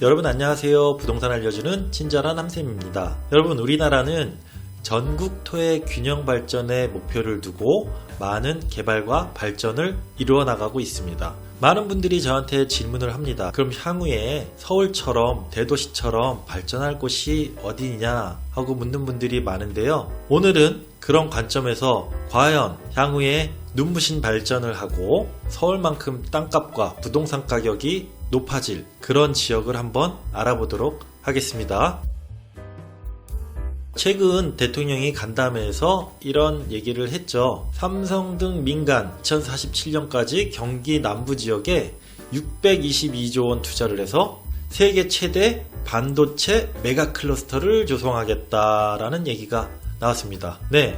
여러분 안녕하세요. 부동산 알려주는 친절한 함쌤입니다. 여러분 우리나라는 전국 토의 균형 발전에 목표를 두고 많은 개발과 발전을 이루어 나가고 있습니다. 많은 분들이 저한테 질문을 합니다. 그럼 향후에 서울처럼 대도시처럼 발전할 곳이 어디냐 하고 묻는 분들이 많은데요. 오늘은 그런 관점에서 과연 향후에 눈부신 발전을 하고 서울만큼 땅값과 부동산 가격이 높아질 그런 지역을 한번 알아보도록 하겠습니다. 최근 대통령이 간담회에서 이런 얘기를 했죠. 삼성 등 민간 2047년까지 경기 남부 지역에 622조 원 투자를 해서 세계 최대 반도체 메가 클러스터를 조성하겠다라는 얘기가 나왔습니다. 네.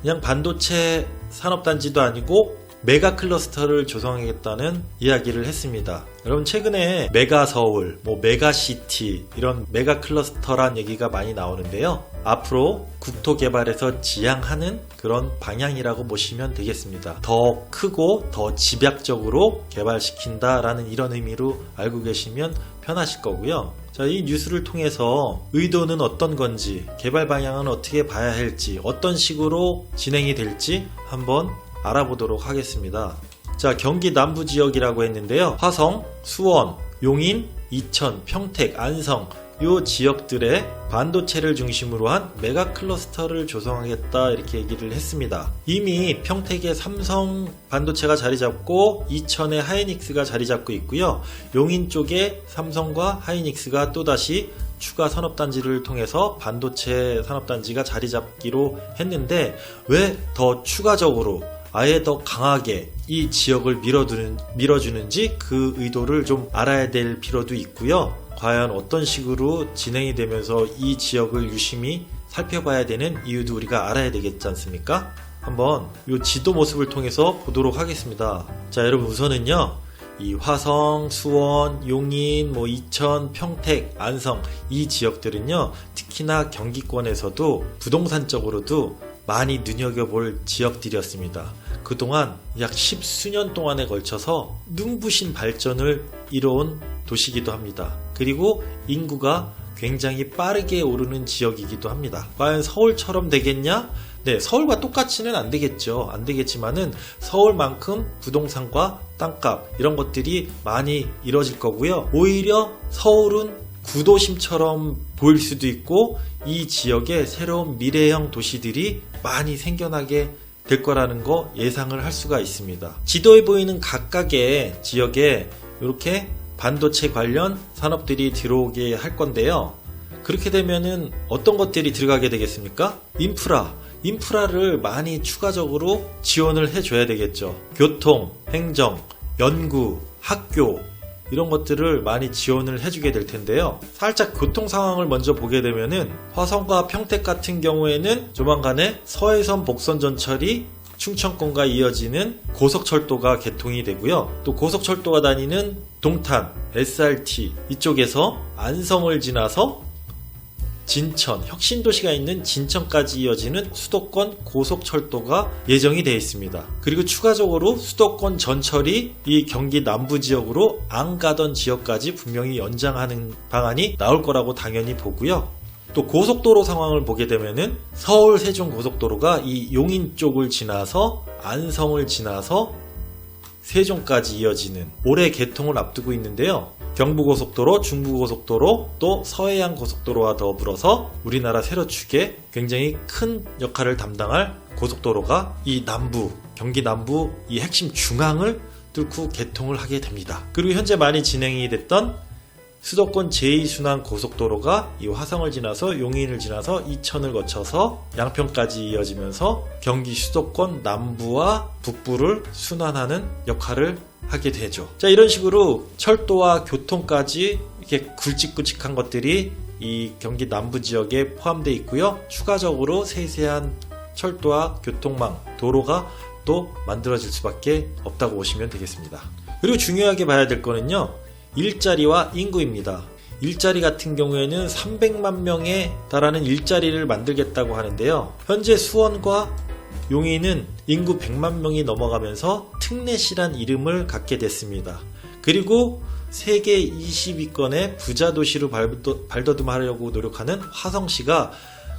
그냥 반도체 산업단지도 아니고 메가 클러스터를 조성하겠다는 이야기를 했습니다. 여러분 최근에 메가 서울, 뭐 메가 시티 이런 메가 클러스터란 얘기가 많이 나오는데요. 앞으로 국토 개발에서 지향하는 그런 방향이라고 보시면 되겠습니다. 더 크고 더 집약적으로 개발시킨다라는 이런 의미로 알고 계시면 편하실 거고요. 자, 이 뉴스를 통해서 의도는 어떤 건지, 개발 방향은 어떻게 봐야 할지, 어떤 식으로 진행이 될지 한번 알아보도록 하겠습니다. 자, 경기 남부 지역이라고 했는데요. 화성, 수원, 용인, 이천, 평택, 안성, 요 지역들의 반도체를 중심으로 한 메가 클러스터를 조성하겠다 이렇게 얘기를 했습니다. 이미 평택에 삼성 반도체가 자리 잡고 이천에 하이닉스가 자리 잡고 있고요. 용인 쪽에 삼성과 하이닉스가 또다시 추가 산업단지를 통해서 반도체 산업단지가 자리 잡기로 했는데 왜 더 추가적으로 아예 더 강하게 이 지역을 밀어두는, 밀어주는지 그 의도를 좀 알아야 될 필요도 있고요. 과연 어떤 식으로 진행이 되면서 이 지역을 유심히 살펴봐야 되는 이유도 우리가 알아야 되겠지 않습니까? 한번 이 지도 모습을 통해서 보도록 하겠습니다. 자, 여러분 우선은요. 이 화성, 수원, 용인, 뭐 이천, 평택, 안성 이 지역들은요. 특히나 경기권에서도 부동산적으로도 많이 눈여겨볼 지역들이었습니다. 그동안 약 십수년 동안에 걸쳐서 눈부신 발전을 이뤄온 도시이기도 합니다. 그리고 인구가 굉장히 빠르게 오르는 지역이기도 합니다. 과연 서울처럼 되겠냐? 네, 서울과 똑같이는 안 되겠죠. 안 되겠지만은 서울만큼 부동산과 땅값 이런 것들이 많이 이뤄질 거고요. 오히려 서울은 구도심처럼 보일 수도 있고 이 지역에 새로운 미래형 도시들이 많이 생겨나게 될 거라는 거 예상을 할 수가 있습니다. 지도에 보이는 각각의 지역에 이렇게 반도체 관련 산업들이 들어오게 할 건데요. 그렇게 되면은 어떤 것들이 들어가게 되겠습니까? 인프라. 인프라를 많이 추가적으로 지원을 해줘야 되겠죠. 교통, 행정, 연구, 학교, 이런 것들을 많이 지원을 해주게 될 텐데요. 살짝 교통 상황을 먼저 보게 되면은 화성과 평택 같은 경우에는 조만간에 서해선 복선 전철이 충청권과 이어지는 고속철도가 개통이 되고요. 또 고속철도가 다니는 동탄, SRT 이쪽에서 안성을 지나서 진천, 혁신도시가 있는 진천까지 이어지는 수도권 고속철도가 예정이 되어 있습니다. 그리고 추가적으로 수도권 전철이 이 경기 남부 지역으로 안 가던 지역까지 분명히 연장하는 방안이 나올 거라고 당연히 보고요. 또 고속도로 상황을 보게 되면은 서울 세종 고속도로가 이 용인 쪽을 지나서 안성을 지나서 세종까지 이어지는 올해 개통을 앞두고 있는데요. 경부고속도로, 중부고속도로, 또 서해안 고속도로와 더불어서 우리나라 세로축에 굉장히 큰 역할을 담당할 고속도로가 이 남부, 경기 남부 이 핵심 중앙을 뚫고 개통을 하게 됩니다. 그리고 현재 많이 진행이 됐던 수도권 제2순환 고속도로가 이 화성을 지나서 용인을 지나서 이천을 거쳐서 양평까지 이어지면서 경기 수도권 남부와 북부를 순환하는 역할을 하게 되죠. 자, 이런 식으로 철도와 교통까지 이렇게 굵직굵직한 것들이 이 경기 남부 지역에 포함되어 있고요. 추가적으로 세세한 철도와 교통망, 도로가 또 만들어질 수밖에 없다고 보시면 되겠습니다. 그리고 중요하게 봐야 될 거는요. 일자리와 인구입니다. 일자리 같은 경우에는 300만 명에 달하는 일자리를 만들겠다고 하는데요. 현재 수원과 용인은 인구 100만 명이 넘어가면서 특례시란 이름을 갖게 됐습니다. 그리고 세계 20위권의 부자 도시로 발돋움하려고 노력하는 화성시가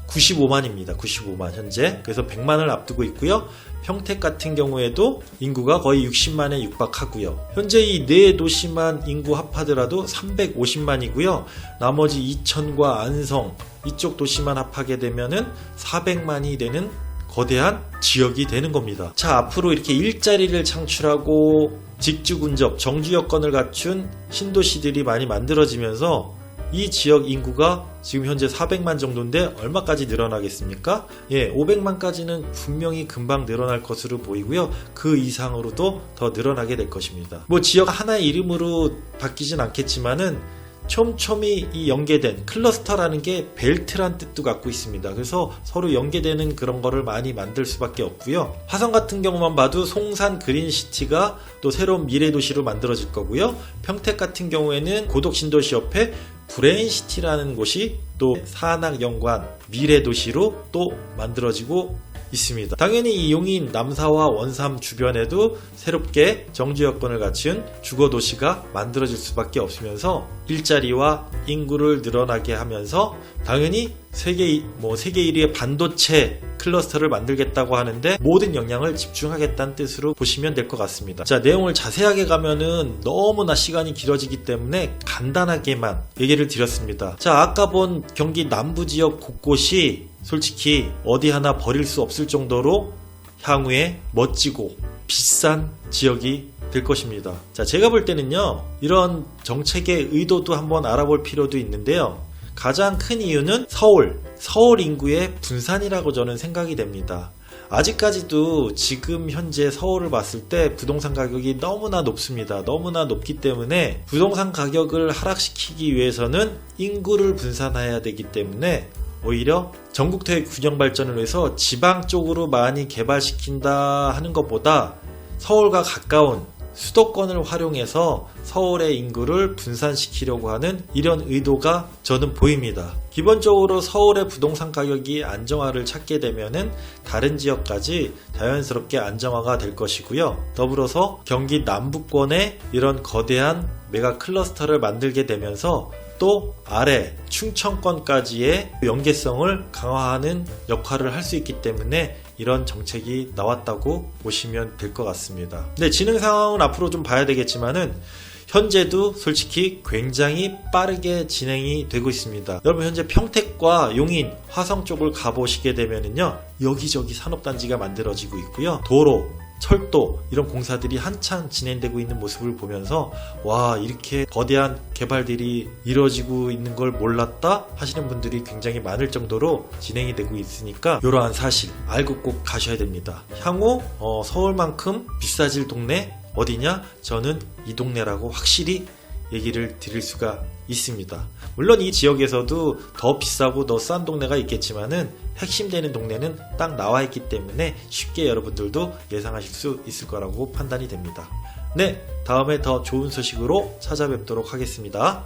95만입니다. 95만 현재. 그래서 100만을 앞두고 있고요. 평택 같은 경우에도 인구가 거의 60만에 육박하고요. 현재 이 네 도시만 인구 합하더라도 350만이고요. 나머지 이천과 안성 이쪽 도시만 합하게 되면은 400만이 되는 거대한 지역이 되는 겁니다. 자, 앞으로 이렇게 일자리를 창출하고 직주 군접, 정주 여건을 갖춘 신도시들이 많이 만들어지면서 이 지역 인구가 지금 현재 400만 정도인데 얼마까지 늘어나겠습니까? 예, 500만까지는 분명히 금방 늘어날 것으로 보이고요. 그 이상으로도 더 늘어나게 될 것입니다. 뭐 지역 하나의 이름으로 바뀌진 않겠지만은 촘촘히 이 연계된 클러스터라는 게 벨트란 뜻도 갖고 있습니다. 그래서 서로 연계되는 그런 거를 많이 만들 수밖에 없고요. 화성 같은 경우만 봐도 송산 그린시티가 또 새로운 미래 도시로 만들어질 거고요. 평택 같은 경우에는 고독 신도시 옆에 브레인시티라는 곳이 또 산악 연관 미래 도시로 또 만들어지고 있습니다. 당연히 이 용인 남사와 원삼 주변에도 새롭게 정주 여건을 갖춘 주거 도시가 만들어질 수밖에 없으면서 일자리와 인구를 늘어나게 하면서 당연히 세계 이- 뭐 세계 1위의 반도체 클러스터를 만들겠다고 하는데 모든 역량을 집중하겠다는 뜻으로 보시면 될 것 같습니다. 자, 내용을 자세하게 가면은 너무나 시간이 길어지기 때문에 간단하게만 얘기를 드렸습니다. 자, 아까 본 경기 남부 지역 곳곳이 솔직히 어디 하나 버릴 수 없을 정도로 향후에 멋지고 비싼 지역이 될 것입니다. 자, 제가 볼 때는요, 이런 정책의 의도도 한번 알아볼 필요도 있는데요. 가장 큰 이유는 서울, 서울 인구의 분산이라고 저는 생각이 됩니다. 아직까지도 지금 현재 서울을 봤을 때 부동산 가격이 너무나 높습니다. 너무나 높기 때문에 부동산 가격을 하락시키기 위해서는 인구를 분산해야 되기 때문에 오히려 전국토의 균형 발전을 위해서 지방 쪽으로 많이 개발시킨다 하는 것보다 서울과 가까운 수도권을 활용해서 서울의 인구를 분산시키려고 하는 이런 의도가 저는 보입니다. 기본적으로 서울의 부동산 가격이 안정화를 찾게 되면은 다른 지역까지 자연스럽게 안정화가 될 것이고요. 더불어서 경기 남부권에 이런 거대한 메가 클러스터를 만들게 되면서 또 아래 충청권까지의 연계성을 강화하는 역할을 할 수 있기 때문에 이런 정책이 나왔다고 보시면 될 것 같습니다. 네, 진행 상황은 앞으로 좀 봐야 되겠지만은 현재도 솔직히 굉장히 빠르게 진행이 되고 있습니다. 여러분 현재 평택과 용인, 화성 쪽을 가보시게 되면은요 여기저기 산업단지가 만들어지고 있고요. 도로, 철도 이런 공사들이 한창 진행되고 있는 모습을 보면서 와 이렇게 거대한 개발들이 이루어지고 있는 걸 몰랐다 하시는 분들이 굉장히 많을 정도로 진행이 되고 있으니까 이러한 사실 알고 꼭 가셔야 됩니다. 향후 어, 서울만큼 비싸질 동네 어디냐? 저는 이 동네라고 확실히 얘기를 드릴 수가 있습니다. 물론 이 지역에서도 더 비싸고 더 싼 동네가 있겠지만은 핵심되는 동네는 딱 나와 있기 때문에 쉽게 여러분들도 예상하실 수 있을 거라고 판단이 됩니다. 네, 다음에 더 좋은 소식으로 찾아뵙도록 하겠습니다.